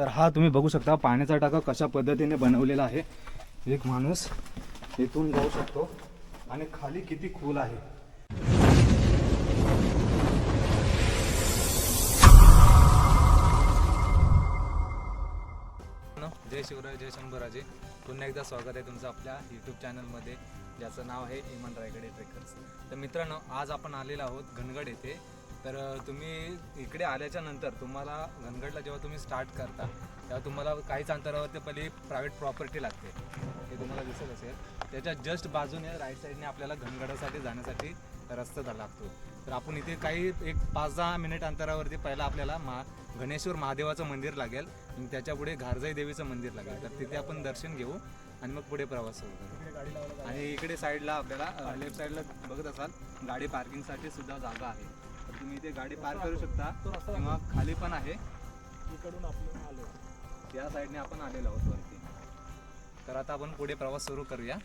तर हा तुम्ही बघू शकता पाण्याचा टाका कशा पद्धतीने बनवलेला आहे. एक माणूस इथून जाऊ शकतो आणि खाली किती खोल आहे. जय शिवराय जय शंभराजे. पुन्हा एकदा स्वागत आहे तुमचं आपल्या यूट्यूब चॅनलमध्ये ज्याचं नाव आहे इमान रायगडे ट्रेकर्स. तर मित्रांनो आज आपण आलेलो आहोत घनगड येथे. तर तुम्ही इकडे आल्याच्यानंतर तुम्हाला घनगडला जेव्हा तुम्ही स्टार्ट करता तेव्हा तुम्हाला काहीच अंतरावरती पहिली प्रायव्हेट प्रॉपर्टी लागते. हे तुम्हाला दिसत असेल. त्याच्या जस्ट बाजूने राईट साईडने आपल्याला घनगडासाठी जाण्यासाठी रस्ता लागतो. तर आपण इथे काही एक पाच दहा मिनिट अंतरावरती पहिला आपल्याला मा गणेश्वर महादेवाचं मंदिर लागेल. आणि त्याच्या पुढे घारजाई देवीचं मंदिर लागेल. तर तिथे आपण दर्शन घेऊ आणि मग पुढे प्रवास सुरू करू. आणि इकडे साईडला आपल्याला लेफ्ट साईडला बघत असाल गाडी पार्किंगसाठी सुद्धा जागा आहे. तर तुम्ही इथे गाडी पार्क करू शकता. किंवा खाली पण आहे. इकडून आपण आलो. या साईडने आपण आलेलो आहोत वरती. तर आता आपण पुढे प्रवास सुरू करूया.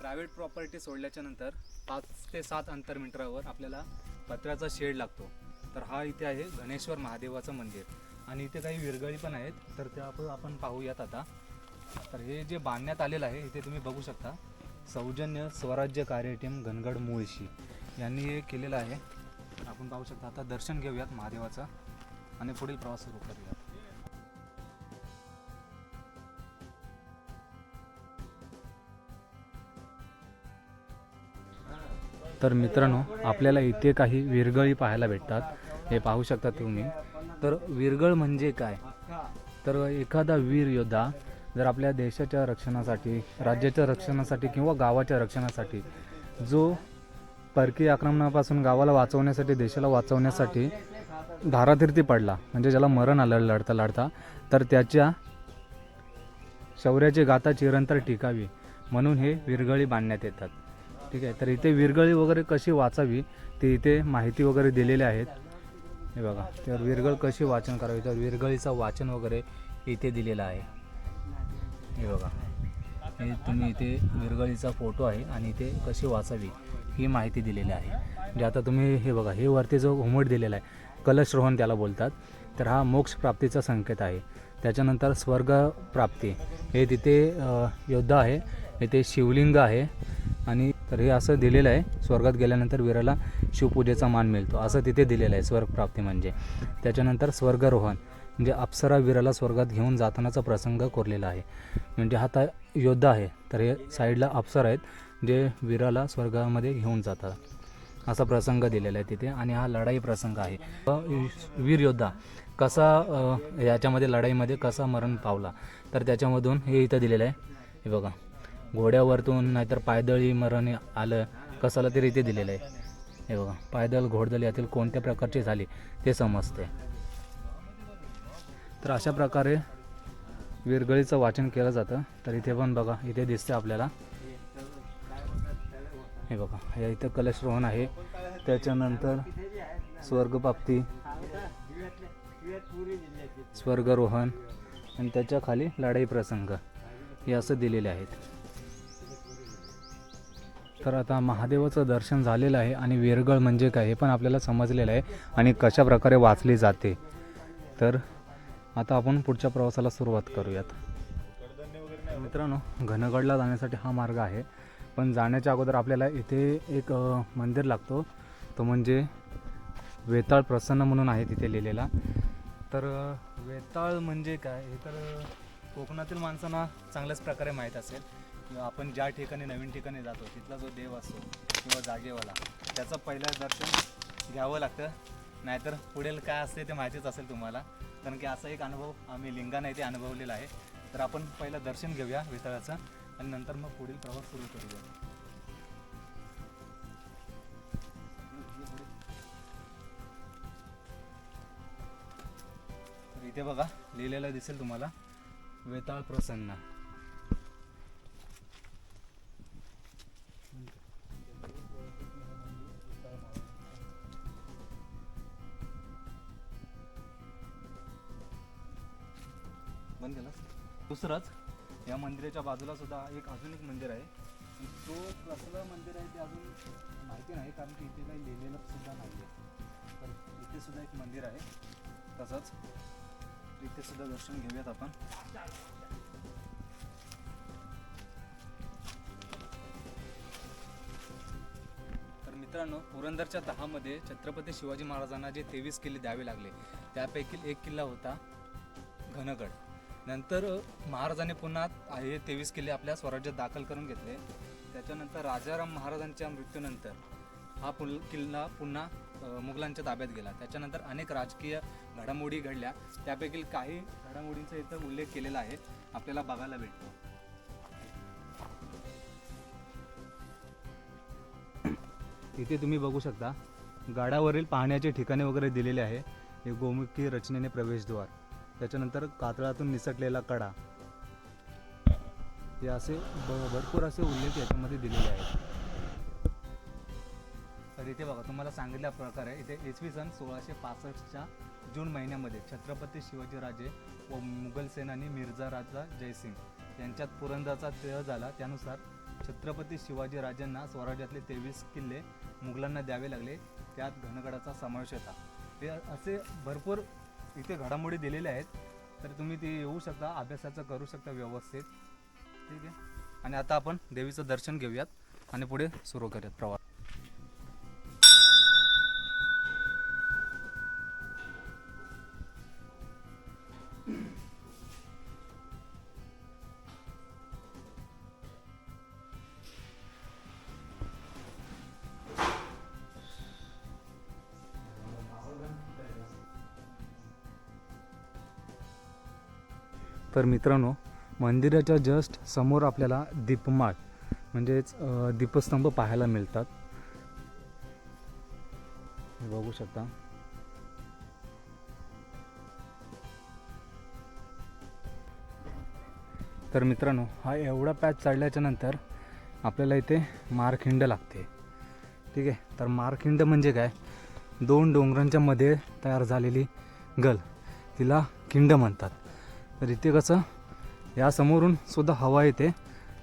प्रायव्हेट प्रॉपर्टी सोडल्याच्या नंतर पाच ते सात अंतर मीटरावर आपल्याला पत्र्याचा शेड लागतो. तर हा इथे आहे गणेश्वर महादेवाचं मंदिर. आणि इथे काही विरगळी पण आहेत. तर त्या आपण पाहूयात आता. तर हे जे बांधण्यात आलेलं आहे इथे तुम्ही बघू शकता. सौजन्य स्वराज्य कार्य टीम घनगड मुळशी यांनी हे केलेलं आहे. आपण पाहू शकता आता दर्शन घेऊयात महादेवाचं आणि पुढील प्रवास सुरू करूयात. तर मित्रांनो आपल्याला इथे काही विरगळी पाहायला भेटतात. हे पाहू शकता तुम्ही. तर विरगळ म्हणजे काय? तर एखादा वीर योद्धा जर आपल्या देशाच्या रक्षणासाठी राज्याच्या रक्षणासाठी किंवा गावाच्या रक्षणासाठी जो परकीय आक्रमणापासून गावाला वाचवण्यासाठी देशाला वाचवण्यासाठी धारातीर्थी पडला. म्हणजे ज्याला मरण आलं लढता लढता तर त्याच्या शौर्याची गाथा चिरंतर टिकावी म्हणून हे विरगळी बांधण्यात येतात. ठीक आहे तर इथे विरगळी वगैरे कशी वाचावी ते इथे माहिती वगैरे दिलेली आहेत. हे बघा तर विरगळ कशी वाचन करावी तर विरगळीचं वाचन वगैरे इथे दिलेलं आहे. हे बघा. हे तुम्ही इथे विरगळीचा फोटो आहे आणि इथे कशी वाचावी ही माहिती दिलेली आहे. म्हणजे आता तुम्ही हे बघा हे वरती जो घुमट दिलेला आहे कलशरोहण त्याला बोलतात तर हा मोक्ष प्राप्तीचा संकेत आहे. त्याच्यानंतर स्वर्ग प्राप्ती. हे तिथे योद्धा आहे इथे शिवलिंग आहे आणि तर हे असं दिलेलं आहे स्वर्गात गेल्यानंतर वीराला शिवपूजेचा मान मिळतो. असं तिथे दिलेलं आहे स्वर्गप्राप्ती म्हणजे. त्याच्यानंतर स्वर्गरोहण. म्हणजे अप्सरा वीराला स्वर्गात घेऊन जातानाचा प्रसंग कोरलेला आहे. म्हणजे हा ता योद्धा आहे. तर हे साईडला अप्सरा आहेत जे वीराला स्वर्गामध्ये घेऊन जातात. असा प्रसंग दिलेला आहे तिथे आणि हा लढाई प्रसंग आहे. वीर योद्धा कसा याच्यामध्ये लढाईमध्ये कसा मरण पावला? तर त्याच्यामधून हे इथं दिलेलं आहे. हे बघा. घोड्यावरतून नाहीतर पायदळी मरण आलं कसाला तरी इथे दिलेलं आहे. हे बघा. पायदळ घोडदळ यातील कोणत्या प्रकारची झाली ते समजते तर अशा प्रकारे विरगळीचं वाचन केलं जातं. तर इथे पण बघा इथे दिसते आपल्याला. हे बघा या इथं कलशरोहण आहे. त्याच्यानंतर स्वर्गप्राप्ती स्वर्गरोहण आणि त्याच्याखाली लढाई प्रसंग हे असं दिलेले आहेत. तर आता महादेवाचं दर्शन झालेलं आहे आणि विरगळ म्हणजे काय हे पण आपल्याला समजलेलं आहे आणि कशा प्रकारे वाचली जाते. तर आता आपण पुढच्या प्रवासाला सुरुवात करूयात. मित्रांनो घनगडला जाण्यासाठी हा मार्ग आहे. पण जाण्याच्या अगोदर आपल्याला इथे एक मंदिर लागतो. तो म्हणजे वेताळ प्रसन्न म्हणून आहे तिथे लिहिलेला. तर वेताळ म्हणजे काय? हे तर कोकणातील माणसांना चांगल्याच प्रकारे माहीत असेल. किंवा आपण ज्या ठिकाणी नवीन ठिकाणी जातो तिथला जो देव असतो किंवा जागेवाला त्याचं पहिलं दर्शन घ्यावं लागतं. नाहीतर पुढील काय असते ते माहितीच असेल तुम्हाला. कारण की असा एक अनुभव आम्ही लिंगाने इथे अनुभवलेला आहे. तर आपण पहिलं दर्शन घेऊया वितळाचं आणि नंतर मग पुढील प्रवास सुरू करूया. इथे बघा लिहिलेलं दिसेल तुम्हाला वेताळ प्रसन्न. ओपन केलास दुसरंच या मंदिराच्या बाजूला सुद्धा एक अजून एक मंदिर आहे. तो कसलं मंदिर आहे ते अजून माहिती नाही कारण की इथे काही लिहिलेलं सुद्धा नाही आहे तर इथे सुद्धा एक मंदिर आहे. तसंच इथे सुद्धा दर्शन घेऊयात आपण. तर मित्रांनो पुरंदरच्या दहामध्ये छत्रपती शिवाजी महाराजांना जे तेवीस किल्ले द्यावे लागले त्यापैकी एक किल्ला होता घनगड. नंतर महाराजाने पुन्हा हे तेवीस किल्ले आपल्या स्वराज्यात दाखल करून घेतले. त्याच्यानंतर राजाराम महाराजांच्या मृत्यूनंतर हा पुल किल्ला पुन्हा मुघलांच्या ताब्यात गेला. त्याच्यानंतर अनेक राजकीय घडामोडी घडल्या. त्यापैकी काही घडामोडींचा इथं उल्लेख केलेला आहे. आपल्याला बघायला भेटतो. इथे तुम्ही बघू शकता गडावरील पाहण्याचे ठिकाणे वगैरे दिलेले आहे. हे गोमुखी रचनेने प्रवेशद्वार. त्याच्यानंतर कातळातून निसटलेला कडा. हे असे भरपूर असे उल्लेख याच्यामध्ये दिलेले आहेत. तर इथे बघा तुम्हाला सांगितल्या प्रकारे इथे इसवी सन सोळाशे पासष्टच्या जून महिन्यामध्ये छत्रपती शिवाजीराजे व मुघल सेनानी मिर्झा राजा जयसिंग यांच्यात पुरंदरचा तह झाला. त्यानुसार छत्रपती शिवाजीराजांना स्वराज्यातले तेवीस किल्ले मुघलांना द्यावे लागले. त्यात घनगडाचा समावेश होता. ते असे भरपूर इथे घडामोडी दिलेल्या आहेत. तर तुम्ही ते येऊ शकता अभ्यासाचं करू शकता व्यवस्थित. ठीक आहे? आणि आता आपण देवीचं दर्शन घेऊयात आणि पुढे सुरू करूयात प्रवास. तर मित्रांनो मंदिराच्या जस्ट समोर आपल्याला दीपमाळ म्हणजेच दीपस्तंभ पाहायला मिळतात. बघू शकता. तर मित्रांनो हा एवढा पॅच चढल्याच्या नंतर आपल्याला इथे मारखिंड लागते. ठीक आहे? तर मारखिंड म्हणजे काय? दोन डोंगरांच्या मध्ये तयार झालेली गल. तिला खिंड म्हणतात. तर इथे कसं या समोरून सुद्धा हवा येते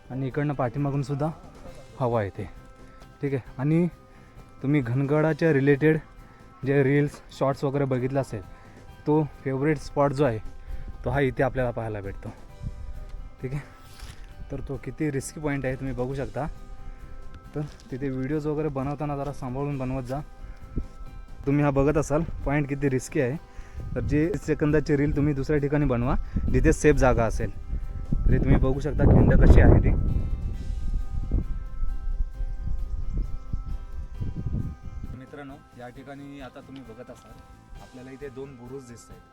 आणि इकडनं पाठीमागून सुद्धा हवा येते. ठीक आहे. आणि तुम्ही घनगडाच्या रिलेटेड जे रील्स शॉर्ट्स वगैरे बघितला असेल तो फेवरेट स्पॉट जो आहे तो हा इथे आपल्याला पाहायला भेटतो. ठीक आहे? तर तो किती रिस्की पॉईंट आहे तुम्ही बघू शकता. तर तिथे व्हिडिओज वगैरे बनवताना जरा सांभाळून बनवत जा. तुम्ही हा बघत असाल पॉईंट किती रिस्की आहे. तर जे सेकंदाची रील तुम्ही दुसऱ्या ठिकाणी बनवा जिथे सेफ जागा असेल. तरी तुम्ही बघू शकता खिंड कशी आहे ती. मित्रांनो या ठिकाणी आता तुम्ही बघत असाल आपल्याला इथे दोन बुरुज दिसत आहेत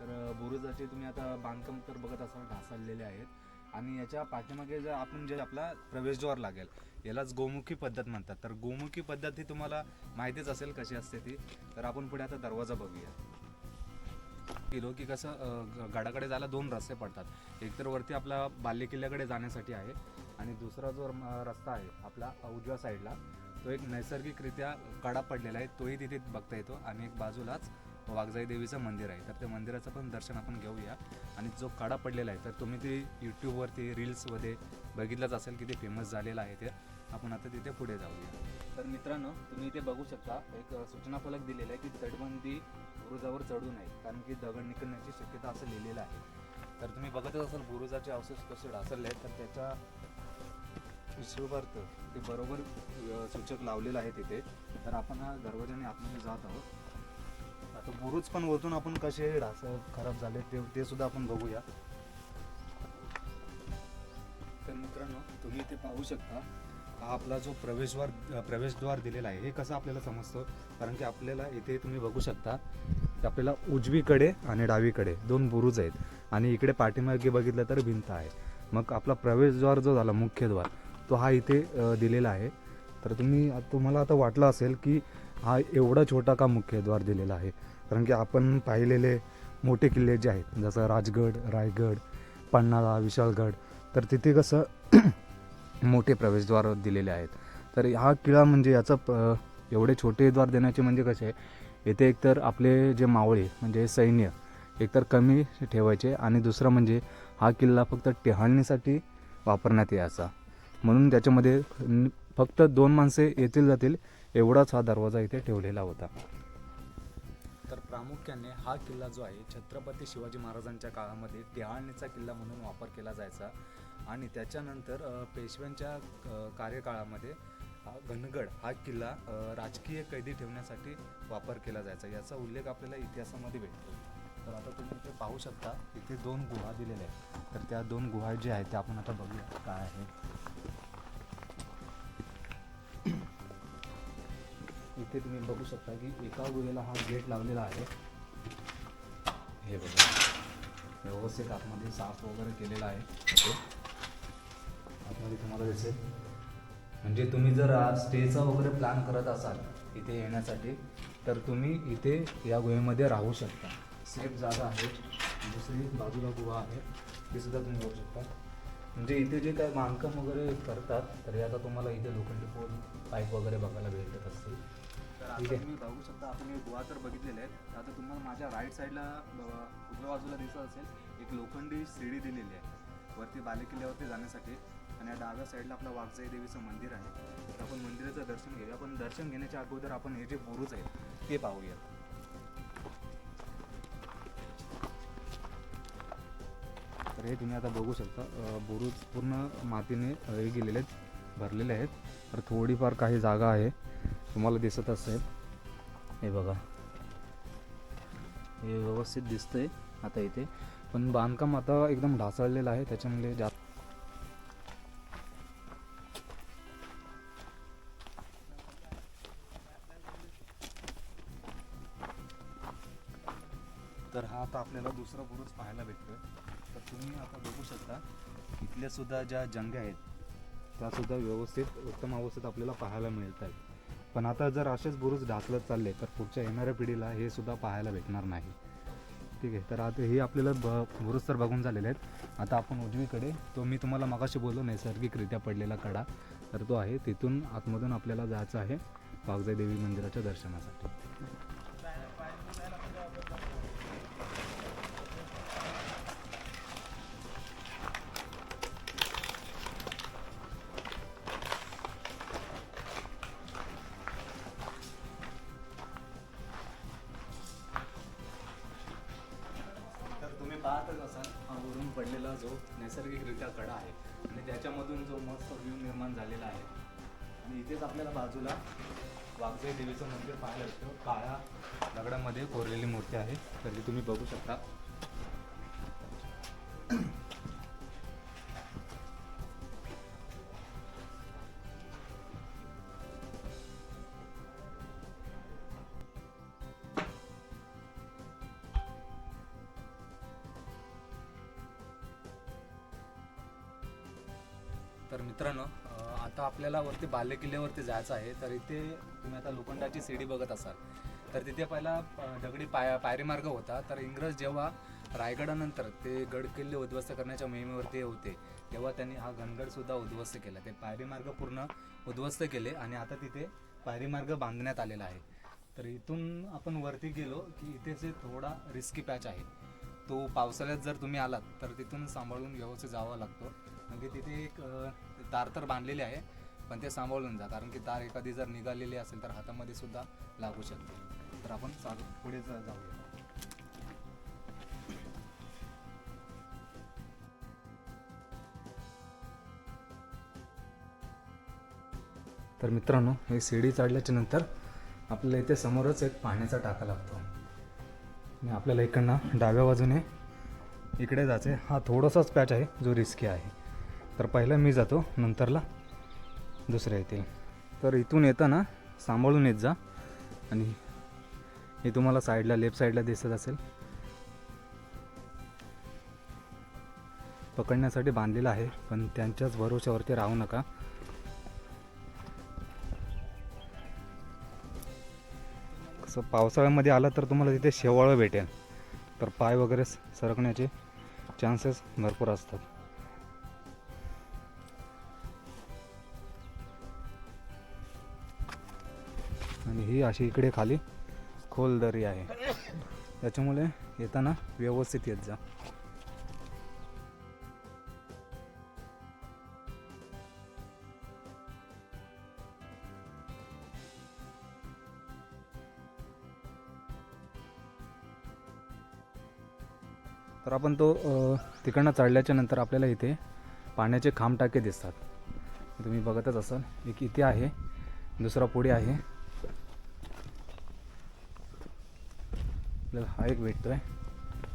तर बुरुजाचे तुम्ही आता बांधकाम तर बघत असाल ढासळलेले आहेत. आणि याच्या पाठीमागे जर आपण जे आपला प्रवेशद्वार लागेल यालाच गोमुखी पद्धत म्हणतात. तर गोमुखी पद्धत ही तुम्हाला माहितीच असेल कशी असते ती. तर आपण पुढे आता दरवाजा बघूया. गेलो की कसं ग- गडाकडे जायला दोन रस्ते पडतात. एक तर वरती आपला बाल्य किल्ल्याकडे जाण्यासाठी आहे आणि दुसरा जो रस्ता आहे आपला उजव्या साईडला तो एक नैसर्गिकरित्या कडा पडलेला आहे तोही तिथे बघता येतो. आणि एक बाजूलाच वाघजाई देवीचं मंदिर आहे. तर त्या मंदिराचं पण दर्शन आपण घेऊया. आणि जो कडा पडलेला आहे तर तुम्ही ते यूट्यूबवरती रील्समध्ये बघितलंच असेल की ते फेमस झालेलं आहे ते. आपण आता तिथे पुढे जाऊया. तर मित्रांनो तुम्ही इथे बघू शकता एक सूचना फलक दिलेला आहे की तटबंदी बुरुजावर चढू नये कारण की दगड निघण्याची शक्यता असं लिहिलेलं आहे. तर तुम्ही बघतच असाल बुरुजाचे अवशेष कसे ढासळले आहेत तर त्याच्या हिशोबार्थ ते बरोबर सूचक लावलेलं आहे तिथे. तर आपण हा दरवाजाने आतमध्ये जात आहोत. आता बुरुज पण वरतून आपण कसे ढास खराब झाले ते ते सुद्धा आपण बघूया. तर मित्रांनो तुम्ही इथे पाहू शकता हा आपला जो प्रवेशद्वार प्रवेशद्वार दिलेला आहे हे कसं आपल्याला समजतं? कारण की आपल्याला इथे तुम्ही बघू शकता की आपल्याला उजवीकडे आणि डावीकडे दोन बुरुज आहेत. आणि इकडे पाठीमागे बघितलं तर भिंत आहे. मग आपला प्रवेशद्वार जो झाला मुख्यद्वार तो हा इथे दिलेला आहे. तर तुम्ही तुम्हाला आता वाटलं असेल की हा एवढा छोटा का मुख्यद्वार दिलेला आहे? कारण की आपण पाहिलेले मोठे किल्ले जे आहेत जसं राजगड रायगड पन्हाळा विशाळगड तर तिथे कसं मोठे प्रवेशद्वार दिलेले आहेत. तर हा किल्ला म्हणजे याचा प- एवढे छोटे द्वार देण्याचे म्हणजे कसे येथे एकतर आपले जे मावळे म्हणजे सैन्य एकतर कमी ठेवायचे आणि दुसरं म्हणजे हा किल्ला फक्त टेहाळणीसाठी वापरण्यात यायचा. म्हणून त्याच्यामध्ये फक्त दोन माणसे येतील जातील एवढाच हा दरवाजा इथे ठेवलेला होता. तर प्रामुख्याने हा किल्ला जो आहे छत्रपती शिवाजी महाराजांच्या काळामध्ये टेहाळणीचा किल्ला म्हणून वापर केला जायचा. आणि त्याच्यानंतर पेशव्यांच्या कार्यकाळामध्ये घनगड हा किल्ला राजकीय कैदी ठेवण्यासाठी वापर केला जायचा. याचा उल्लेख आपल्याला इतिहासामध्ये भेटतो. तर आता तुम्ही इथे पाहू शकता इथे दोन गुहा दिलेल्या आहेत. तर त्या दोन गुहा जे आहेत त्या आपण आता बघूया काय आहे. इथे तुम्ही बघू शकता की एका गुहेला हा गेट लावलेला आहे. हे बघा. व्यवस्थित आतमध्ये साफ वगैरे केलेला आहे. आतमध्ये तुम्हाला दिसेल. म्हणजे तुम्ही जर स्टेचा वगैरे प्लॅन करत असाल इथे येण्यासाठी तर तुम्ही इथे या गुहेमध्ये राहू शकता. सेफ जागा आहे. दुसरी बाजूला गुहा आहे. ती सुद्धा तुम्ही बघू शकता. म्हणजे इथे जे काय बांधकाम वगैरे करतात तर आता तुम्हाला इथे लोखंडी पोल पाईप वगैरे बघायला भेटत असतील. तर आता. तुम्ही बघू शकता आपण हे गुहा तर बघितलेले आहेत आता तुम्हाला माझ्या राईट साईडला उजव्या बाजूला दिसत असेल एक लोखंडी शिडी दिलेली आहे. वरती बालेकिल्ल्यावरती जाण्यासाठी. आणि या डाव्या साईडला आपलं वाघजाई देवीचं मंदिर आहे. तर आपण मंदिराचं दर्शन घेऊया. पण दर्शन घेण्याच्या अगोदर आपण हे जे बुरुज आहेत ते पाहूया तर हे तुम्ही आता बघू शकता बुरुज पूर्ण मातीने हे गेलेले आहेत भरलेले आहेत. तर थोडीफार काही जागा आहे तुम्हाला दिसत असेल. हे बघा. हे व्यवस्थित दिसतंय आता इथे. पण बांधकाम आता एकदम ढासळलेलं आहे त्याच्यामुळे जास्त आपल्याला दुसरा बुरुज पाहायला भेटतोय तर तुम्ही आता बघू शकता इथल्या सुद्धा ज्या जंग्या आहेत त्या सुद्धा व्यवस्थित उत्तम अवस्थेत आपल्याला पाहायला मिळत आहेत पण आता जर असेच बुरुज ढासलत चालले तर पुढच्या येणाऱ्या पिढीला हे सुद्धा पाहायला भेटणार नाही. ठीक आहे तर आता हे आपल्याला ब बुरुज तर बघून झालेले आहेत. आता आपण उजवीकडे तो मी तुम्हाला मगाशी बोललो नैसर्गिकरित्या पडलेला कडा. तर तो आहे तिथून आतमधून आपल्याला जायचं आहे वाघजाई देवी मंदिराच्या दर्शनासाठी. तर ती तर मित्रांनो आता आपल्याला वरती बालेकिल्ल्यावरती जायचं आहे. तर इथे तुम्ही आता लोखंडाची सीडी बघत असाल. तर तिथे पहिला अं, दगडी पाय पायरीमार्ग होता. तर इंग्रज जेव्हा रायगडानंतर ते गड किल्ले उद्ध्वस्त करण्याच्या मोहिमेवरती होते तेव्हा त्यांनी हा घनगड सुद्धा उद्ध्वस्त केला. ते पायरीमार्ग पूर्ण उद्ध्वस्त केले आणि आता तिथे पायरीमार्ग बांधण्यात आलेला आहे. तर इथून आपण वरती गेलो की इथे जे थोडा रिस्की पॅच आहे तो पावसाळ्यात जर तुम्ही आलात तर तिथून सांभाळून व्यवस्थित जावं लागतो. म्हणजे तिथे एक दार तार तर बांधलेले आहे पण ते सांभाळून जा कारण की तार एखादी जर निघालेली असेल तर हातामध्ये सुद्धा लागू शकते. तर आपण चालू पुढे जा- जाऊया. तर मित्रांनो हे शिडी चढल्याच्या नंतर आपल्याला इथे समोरच एक पाण्याचा टाका लागतो. आणि आपल्याला इकडनं डाव्या बाजूने इकडे जायचं आहे हा थोडासाच पॅच आहे जो रिस्की आहे. तर पहिला मी जातो नंतरला दुसऱ्या येतील. तर इथून येताना सांभाळून येत जा. आणि हे तुम्हाला साईडला लेफ्ट साईडला दिसत असेल. पकडण्यासाठी बांधलेलं आहे पण त्यांच्याच भरोश्यावरती राहू नका. कसं पावसाळ्यामध्ये आला तर तुम्हाला तिथे शेवाळं भेटेल. तर पाय वगैरे सरकण्याचे चान्सेस भरपूर असतात. आणि ही अशी इकडे खाली खोल दरी आहे. त्याच्यामुळे येताना व्यवस्थित येत जा. तर आपण तो तिकडनं चढल्याच्या नंतर आपल्याला इथे पाण्याचे खांब टाके दिसतात. तुम्ही बघतच असाल एक इथे आहे दुसरा पुढे आहे. आपल्याला हा एक भेटतोय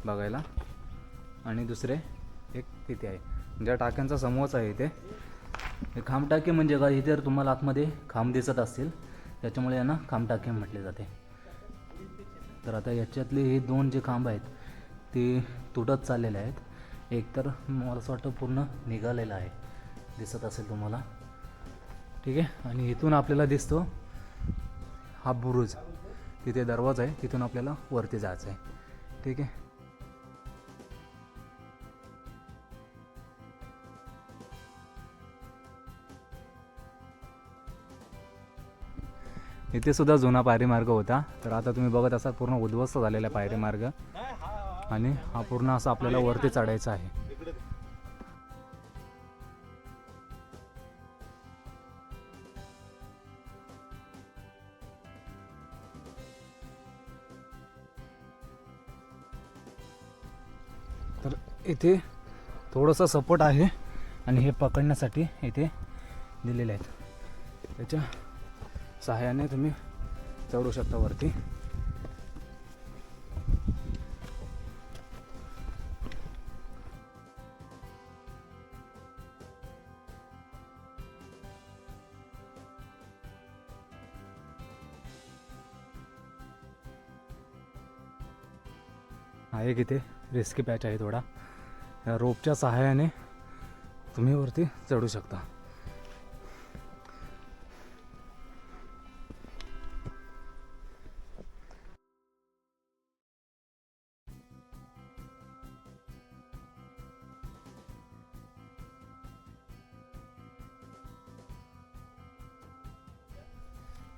बघायला. आणि दुसरे एक तिथे आहे. ज्या टाक्यांचा समूहच आहे इथे. हे खांब टाके म्हणजे काय? इथे जर तुम्हाला आतमध्ये खांब दिसत असतील त्याच्यामुळे यांना खांब टाके म्हटले जाते. तर आता याच्यातले हे दोन जे खांब आहेत ते तुटत चाललेले आहेत. एक तर मला असं वाटतं पूर्ण निघालेलं आहे. दिसत असेल तुम्हाला. ठीक आहे? आणि इथून आपल्याला दिसतो हा बुरुज. तिथे दरवाजा आहे तिथून आपल्याला वरती जायचं आहे. ठीक आहे? इथे सुद्धा जुना पायरी मार्ग होता. तर आता तुम्ही बघत असाल पूर्ण उद्ध्वस्त झालेला पायरी मार्ग आणि हा पूर्ण असा आपल्याला वरती चढायचा आहे. इथे थोडंसं सपोर्ट आहे आणि हे पकडण्यासाठी इथे दिलेले आहेत. त्याच्या सहाय्याने तुम्ही चढू शकता वरती. आहे की ते रिस्की पॅच आहे थोडा. या रोपच्या सहाय्याने तुम्ही वरती चढू शकता.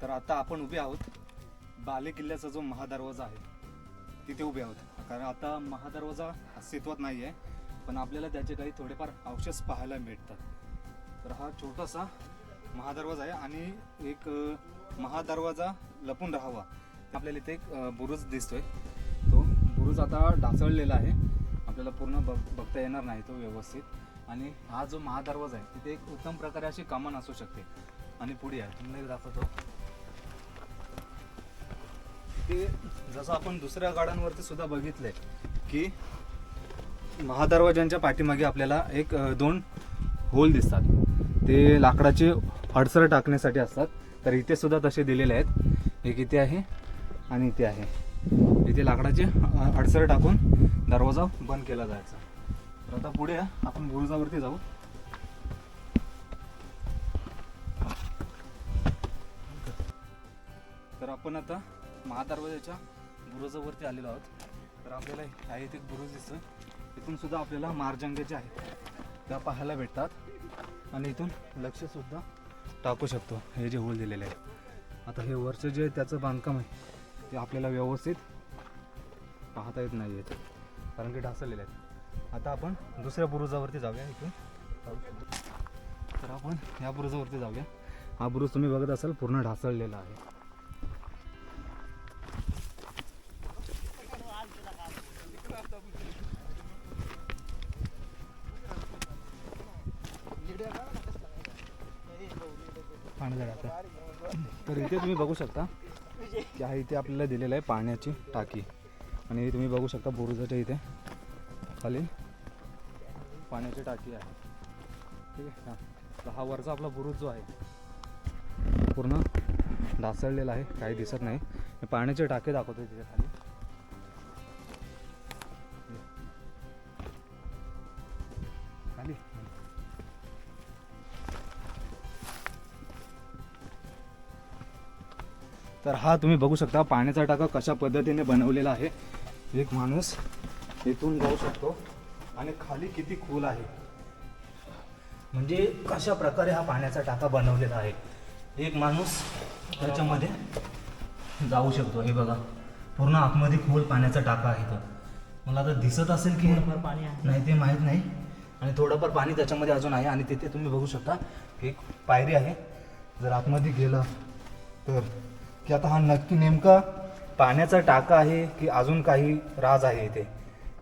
तर आता आपण उभे आहोत. बाले किल्ल्याचा जो महादरवाजा आहे तिथे उभे आहोत. कारण आता महादरवाजा अस्तित्वात नाही आहे पण आपल्याला त्याचे काही थोडेफार अवशेष पाहायला मिळतात. तर हा छोटासा महादरवाजा आहे आणि एक महादरवाजा लपून राहावा. आपल्याला इथे एक बुरुज दिसतोय. तो बुरुज आता ढासळलेला आहे. आपल्याला पूर्ण बघ बघता येणार नाही तो व्यवस्थित. आणि हा जो महादरवाजा आहे तिथे एक उत्तम प्रकारे अशी कमान असू शकते. आणि पुढे आहे तुम्हाला एक दाखवतो. ते जसं आपण दुसऱ्या गाड्यांवरती सुद्धा बघितलंय की महादरवाज्यांच्या पाठीमागे आपल्याला एक दोन होल दिसतात. ते लाकडाचे अडसर टाकण्यासाठी असतात. तर इथे सुद्धा तसे दिलेले आहेत. एक इथे आहे आणि इथे आहे. इथे लाकडाचे अडसर टाकून दरवाजा बंद केला जायचा. तर आता पुढे या, आपण बुरुजावरती जाऊ. तर आपण आता महादरवाजाच्या बुरुजावरती आलेलो आहोत. तर आपल्याला आहे इथे बुरुज दिसतं इथून सुद्धा आपल्याला मारजंगे जे आहेत त्या पाहायला भेटतात. आणि इथून लक्ष सुद्धा टाकू शकतो हे जे होल दिलेले आहे आता हे वरचं जे त्याचं बांधकाम आहे ते आपल्याला व्यवस्थित पाहता येत नाही आहेत कारण की ढासळलेले आहेत. आता आपण दुसऱ्या बुरुजावरती जाऊया इथून. तर आपण या बुरुजावरती जाऊया. हा बुरुज तुम्ही बघत असाल पूर्ण ढासळलेला आहे. तुम्ही बघू शकता. की हा इथे आपल्याला दिलेलं आहे पाण्याची टाकी. आणि तुम्ही बघू शकता बुरुजाच्या इथे खाली पाण्याची टाकी आहे. ठीक आहे? हा. हा वरचा आपला बुरुज जो आहे पूर्ण ढासळलेला आहे. काही दिसत नाही. मी पाण्याचे टाके दाखवतो तिथे खाली. तर हा तुम्ही बघू शकता पाण्याचा टाका कशा पद्धतीने बनवलेला आहे. एक माणूस इथून जाऊ शकतो. आणि खाली किती खोल आहे. म्हणजे कशा प्रकारे हा पाण्याचा टाका बनवलेला आहे. एक माणूस त्याच्यामध्ये जाऊ शकतो. हे बघा पूर्ण आतमध्ये खोल पाण्याचा टाका आहे तो. मला आता दिसत असेल की पाणी आहे. नाही ते माहीत नाही. आणि थोडंफार पाणी त्याच्यामध्ये अजून आहे आणि तिथे तुम्ही बघू शकता एक पायरी आहे. जर आतमध्ये गेलं तर की आता हा नक्की नेमका पाण्याचा टाका आहे की अजून काही राज आहे इथे?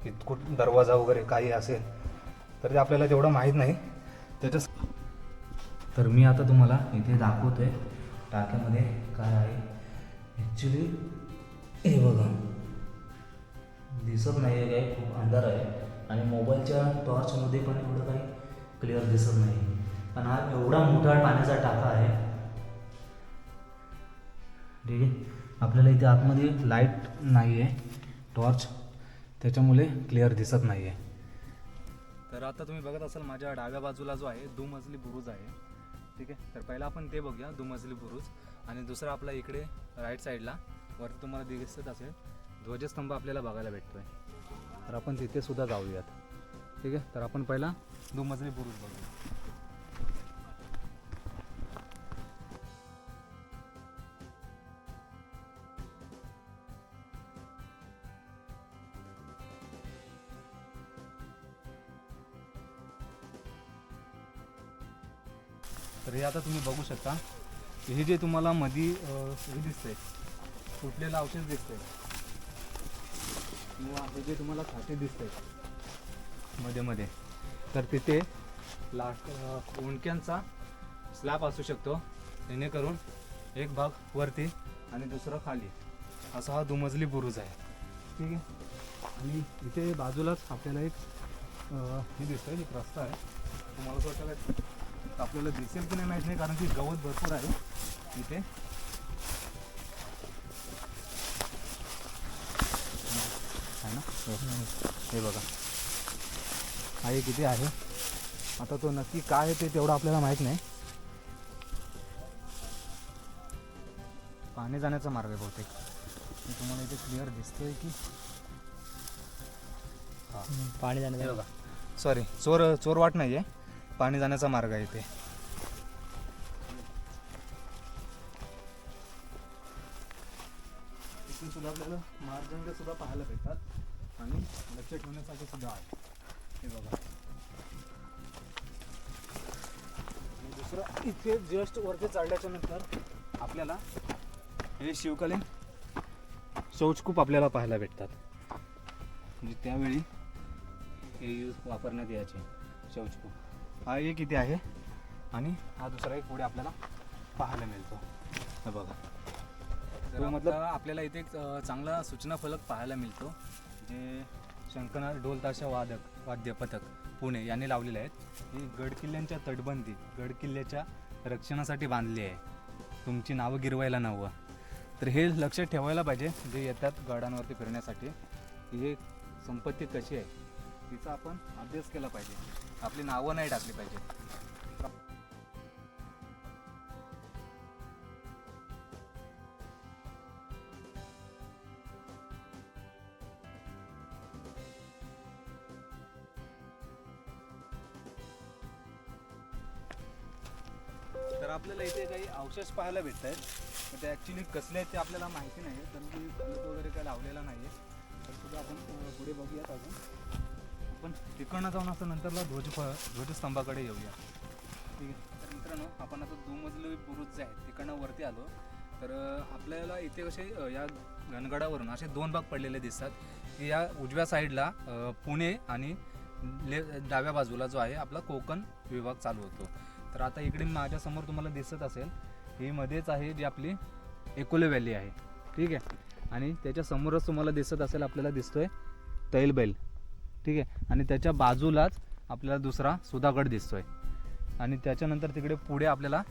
की कुठ दरवाजा वगैरे काही असेल तर ते आपल्याला तेवढं माहीत नाही. त्याच्या तर मी आता तुम्हाला इथे दाखवतोय टाक्यामध्ये काय आहे. ॲक्च्युली हे बघा. दिसत नाही आहे काय? खूप अंधार आहे. आणि मोबाईलच्या टॉर्चमध्ये पण एवढं काही क्लिअर दिसत नाही. पण हा एवढा मोठा पाण्याचा टाका आहे ठीक आहे? आपल्याला इथे आतमध्ये लाइट नाही आहे टॉर्च त्याच्यामुळे क्लिअर दिसत नाही आहे तर आता तुम्ही बघत असाल माझ्या डाव्या बाजूला जो आहे दुमजली बुरुज आहे. ठीक आहे? तर पहिला आपण ते बघूया दुमजली बुरुज. आणि दुसरा आपला इकडे राईट साईडला वर तुम्हाला दिसत असेल ध्वजस्तंभ आपल्याला बघायला भेटतोय. तर आपण तिथेसुद्धा जाऊयात. ठीक आहे? तर आपण पहिला दुमजली बुरुज बघूया. तर हे आता तुम्ही बघू शकता. हे जे तुम्हाला मधी हे दिसतंय. फुटलेलं औषध दिसतंय. किंवा हे जे तुम्हाला खाते दिसतंय. मध्ये मध्ये. तर तिथे लाट ओंडक्यांचा स्लॅप स्लॅब असू शकतो. जेणेकरून एक भाग वरती आणि दुसरा खाली. असा हा दुमजली बुरुज आहे. ठीक आहे? आणि इथे बाजूलाच आपल्याला एक हे दिसतं एक रस्ता आहे. तुम्हाला असं आपल्याला दिसेल की नाही माहीत नाही कारण की गवत भरपूर आहे इथे. आहे ना? हे. बघा. हा एक इथे आहे. आता तो नक्की काय आहे ते तेवढं आपल्याला माहीत नाही. पाणी जाण्याचा मार्ग आहे बहुतेक. तुम्हाला इथे क्लिअर दिसतोय की हा. पाणी हे जाण्याचा बघा. सॉरी चोर चोर वाट नाही आहे पाणी जाण्याचा मार्ग आहे इथे. सुद्धा आपल्याला मार्जंग सुद्धा पाहायला भेटतात. आणि लक्ष ठेवण्यासाठी सुद्धा आहे. हे बघा. दुसरं इथे जस्ट वरती चढल्याच्या नंतर आपल्याला हे शिवकालीन शौचकूप आपल्याला पाहायला भेटतात. म्हणजे त्यावेळी हे यूज वापरण्यात यायचे शौचकूप. हा एक इथे आहे आणि हा दुसरा एक पुढे आपल्याला पाहायला मिळतो. बघा. तर मतलब आपल्याला इथे एक चांगला सूचना फलक पाहायला मिळतो जे शंकरनाथ ढोल ताशा वादक वाद्य पथक पुणे यांनी लावलेले आहेत. ही गडकिल्ल्यांच्या तटबंदी गडकिल्ल्याच्या रक्षणासाठी बांधली आहे. तुमची नावं गिरवायला नवं. तर हे लक्षात ठेवायला पाहिजे जे येतात गडांवरती फिरण्यासाठी. हे संपत्ती कशी आहे तिचा आपण अभ्यास केला पाहिजे. आपली नावं नाही टाकली पाहिजे. तर आपल्याला इथे काही अवशेष पाहायला भेटत आहेत ते ॲक्च्युली कसले आहेत ते आपल्याला माहिती नाही कारण की फलक वगैरे काय लावलेला नाही आहे तर सुद्धा आपण पुढे बघूयात अजून. आपण तिकडनं जाऊन असं नंतरला ध्वज ध्वजस्तंभाकडे येऊया. ठीक आहे? तर मित्रांनो आपण आता दुमजली बुरुज जे आहेत तिकडनं वरती आलो. तर आपल्याला इथे कसे या घनगडावरून असे दोन भाग पडलेले दिसतात. की या उजव्या साईडला पुणे आणि ले डाव्या बाजूला जो आहे आपला कोकण विभाग चालू होतो. तर आता इकडे माझ्यासमोर तुम्हाला दिसत असेल ही मध्येच आहे जी आपली एकोले व्हॅली आहे. ठीक आहे? आणि त्याच्यासमोरच तुम्हाला दिसत असेल आपल्याला दिसतोय तैलबैल. ठीक आहे? आणि त्याच्या बाजूलाच आपल्याला दुसरा सुधागड दिसतोय. आणि त्याच्यानंतर तिकडे पुढे आपल्याला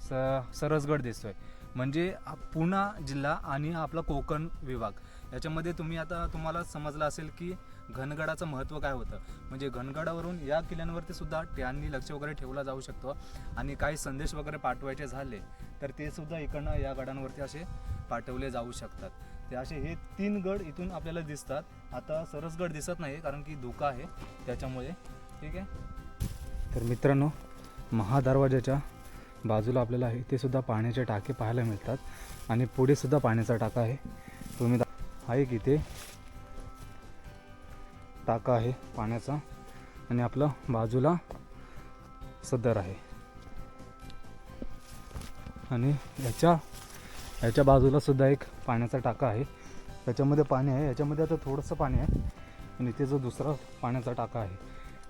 स सरसगड दिसतोय. म्हणजे पुणा जिल्हा आणि आपला कोकण विभाग. याच्यामध्ये तुम्ही आता तुम्हाला समजलं असेल की घनगडाचं महत्त्व काय होतं? म्हणजे घनगडावरून या किल्ल्यांवरती सुद्धा त्यांनी लक्ष वगैरे ठेवला जाऊ शकतो. आणि काही संदेश वगैरे पाठवायचे झाले तर ते सुद्धा इकडनं या गडांवरती असे पाठवले जाऊ शकतात. ते असे हे तीन गड इथून आपल्याला दिसतात. आता सरसगड दिसत नाही कारण की धोका आहे त्याच्यामुळे. ठीक आहे? तर मित्रांनो महादरवाजाच्या बाजूला आपल्याला आहे ते सुद्धा पाण्याचे टाके पाहायला मिळतात आणि पुढे सुद्धा पाण्याचा टाका आहे. तुम्ही दा- हा एक इथे टाका आहे पाण्याचा आणि आपलं बाजूला सदर आहे. आणि याच्या याच्या बाजूला सुद्धा एक पाण्याचा टाका आहे. त्याच्यामध्ये पाणी आहे. याच्यामध्ये आता थोडंसं पाणी आहे. आणि इथे जो दुसरा पाण्याचा टाका आहे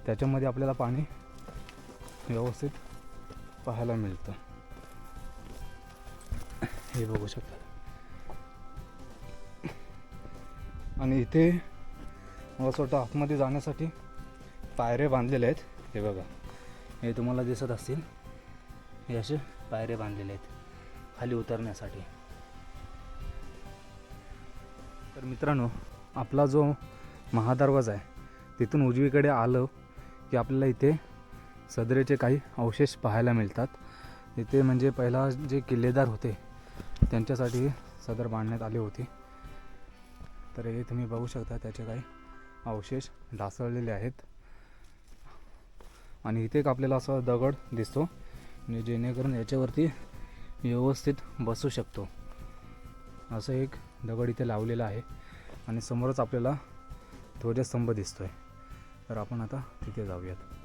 त्याच्यामध्ये आपल्याला पाणी व्यवस्थित पाहायला मिळतं. हे बघू शकता. आणि इथे मला असं वाटतं आतमध्ये जाण्यासाठी पायऱ्या बांधलेल्या आहेत. हे बघा. हे तुम्हाला दिसत असतील. हे असे पायऱ्या बांधलेले आहेत. खाली उतरण्यासाठी. तर मित्रांनो आपला जो महादरवाजा आहे तिथून उजवीकडे आलं की आपल्याला इथे सदरेचे काही अवशेष पाहायला मिळतात. इथे म्हणजे पहिला जे किल्लेदार होते त्यांच्यासाठी सदर बांधण्यात आले होते. तर हे तुम्ही बघू शकता त्याचे काही अवशेष ढासळलेले आहेत. आणि इथे एक आपल्याला असा दगड दिसतो म्हणजे जेणेकरून याच्यावरती व्यवस्थित बसू शकतो. असं एक दगड इथे लावलेला आहे आणि समोरच आपल्याला ध्वजस्तंभ दिसतो आहे तर आपण आता तिथे जाऊयात.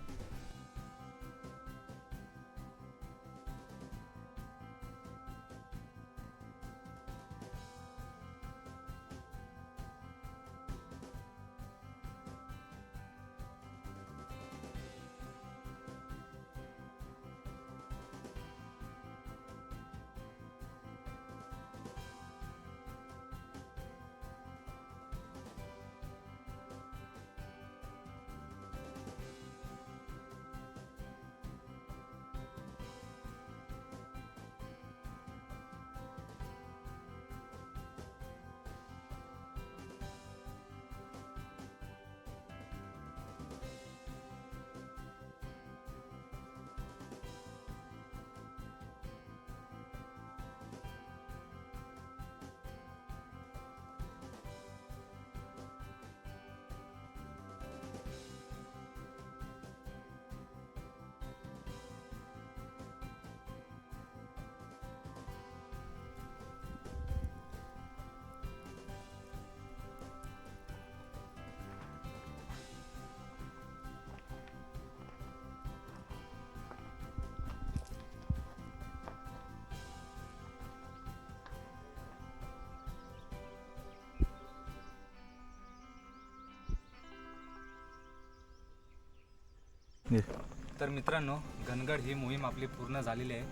तर मित्रांनो घनगड ही मोहीम आपली पूर्ण झालेली आहे.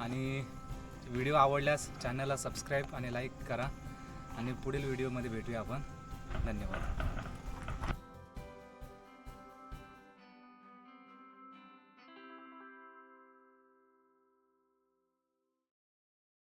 आणि व्हिडिओ आवडल्यास चॅनलला सबस्क्राईब आणि लाईक करा. आणि पुढील व्हिडिओमध्ये भेटूया आपण. धन्यवाद.